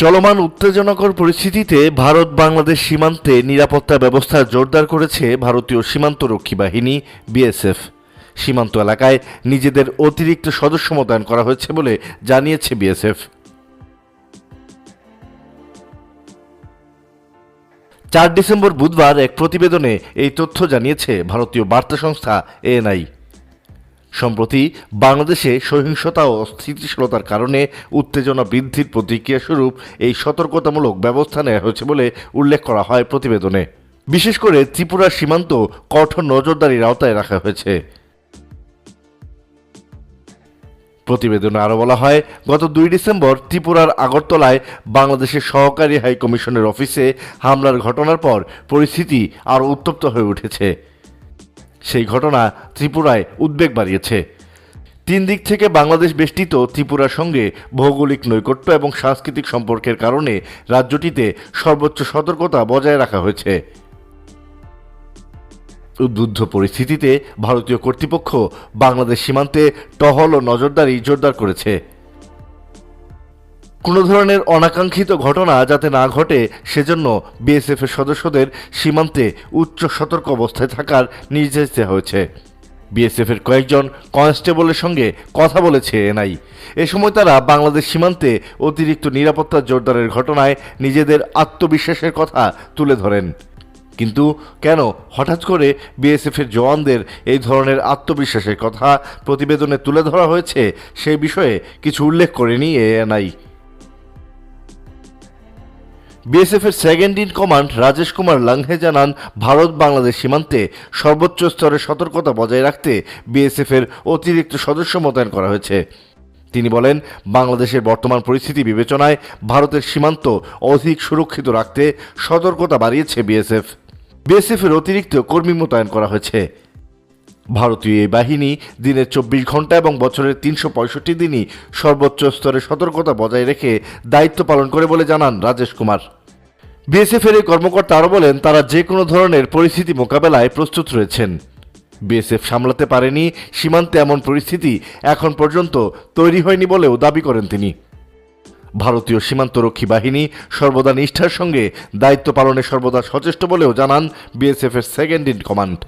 চলমান উত্তেজনাকর পরিস্থিতিতে ভারত বাংলাদেশ সীমান্তে নিরাপত্তা ব্যবস্থা জোরদার করেছে ভারতীয় সীমান্তরক্ষী বাহিনী, বিএসএফ। সীমান্ত এলাকায় নিজেদের অতিরিক্ত সদস্য মোতায়েন করা হয়েছে বলে জানিয়েছে বিএসএফ। চার ডিসেম্বর বুধবার এক প্রতিবেদনে এই তথ্য জানিয়েছে ভারতীয় বার্তা সংস্থা এএনআই। সম্প্রতি বাংলাদেশে সহিংসতা ও স্থিতিশীলতার কারণে উত্তেজনা বৃদ্ধির প্রতিক্রিয়া স্বরূপ এই সতর্কতামূলক ব্যবস্থা নেওয়া হয়েছে বলে উল্লেখ করা হয় প্রতিবেদনে। বিশেষ করে ত্রিপুরার সীমান্ত কঠোর নজরদারির আওতায় রাখা হয়েছে। প্রতিবেদনে আরও বলা হয়, গত দুই ডিসেম্বর ত্রিপুরার আগরতলায় বাংলাদেশের সহকারী হাইকমিশনের অফিসে হামলার ঘটনার পর পরিস্থিতি আরও উত্তপ্ত হয়ে উঠেছে। সেই ঘটনা ত্রিপুরায় উদ্বেগ বাড়িয়েছে। তিন দিক থেকে বাংলাদেশ বেষ্টিত ত্রিপুরার সঙ্গে ভৌগোলিক নৈকট্য এবং সাংস্কৃতিক সম্পর্কের কারণে রাজ্যটিতে সর্বোচ্চ সতর্কতা বজায় রাখা হয়েছে। উদ্বুদ্ধ পরিস্থিতিতে ভারতীয় কর্তৃপক্ষ বাংলাদেশ সীমান্তে টহল ও নজরদারি জোরদার করেছে। কোনো ধরনের অনাকাঙ্ক্ষিত ঘটনা যাতে না ঘটে, সেজন্য বিএসএফ এর সদস্যদের সীমান্তে উচ্চ সতর্ক অবস্থায় থাকার নির্দেশ দেওয়া হয়েছে। বিএসএফ এর কয়েকজন কনস্টেবলের সঙ্গে কথা বলেছে এনআই। এ সময় তারা বাংলাদেশ সীমান্তে অতিরিক্ত নিরাপত্তা জোরদারের ঘটনায় নিজেদের আত্মবিশ্বাসের কথা তুলে ধরেন। কিন্তু কেন হঠাৎ করে বিএসএফ এর জওয়ানদের এই ধরনের আত্মবিশ্বাসের কথা প্রতিবেদনে তুলে ধরা হয়েছে সেই বিষয়ে কিছু উল্লেখ করেনি এএনআই বিএসএফ এর second in command Rajesh Kumar Langhe জানান, ভারত বাংলাদেশ সীমান্তে সর্বোচ্চ স্তরে সতর্কতা বজায় রাখতে বিএসএফ এর অতিরিক্ত সদস্য মোতায়েন করা হয়েছে। তিনি বলেন, বাংলাদেশের বর্তমান পরিস্থিতি বিবেচনায় ভারতের সীমান্ত অধিক সুরক্ষিত রাখতে সতর্কতা বাড়িয়েছে বিএসএফ বিএসএফ এর অতিরিক্ত কর্মী মোতায়েন করা হয়েছে। ভারতীয় এই বাহিনী দিনের চব্বিশ ঘণ্টা এবং বছরের তিনশো পঁয়ষট্টি দিনই সর্বোচ্চ স্তরে সতর্কতা বজায় রেখে দায়িত্ব পালন করে বলে জানান রাজেশ কুমার। বিএসএফ এর এই কর্মকর্তা আরও বলেন, তারা যে কোনো ধরনের পরিস্থিতি মোকাবেলায় প্রস্তুত রয়েছেন। বিএসএফ সামলাতে পারেনি, সীমান্তে এমন পরিস্থিতি এখন পর্যন্ত তৈরি হয়নি বলেও দাবি করেন তিনি। ভারতীয় সীমান্তরক্ষী বাহিনী সর্বদা নিষ্ঠার সঙ্গে দায়িত্ব পালনে সর্বদা সচেষ্ট বলেও জানান বিএসএফ এর সেকেন্ড ইন কমান্ড।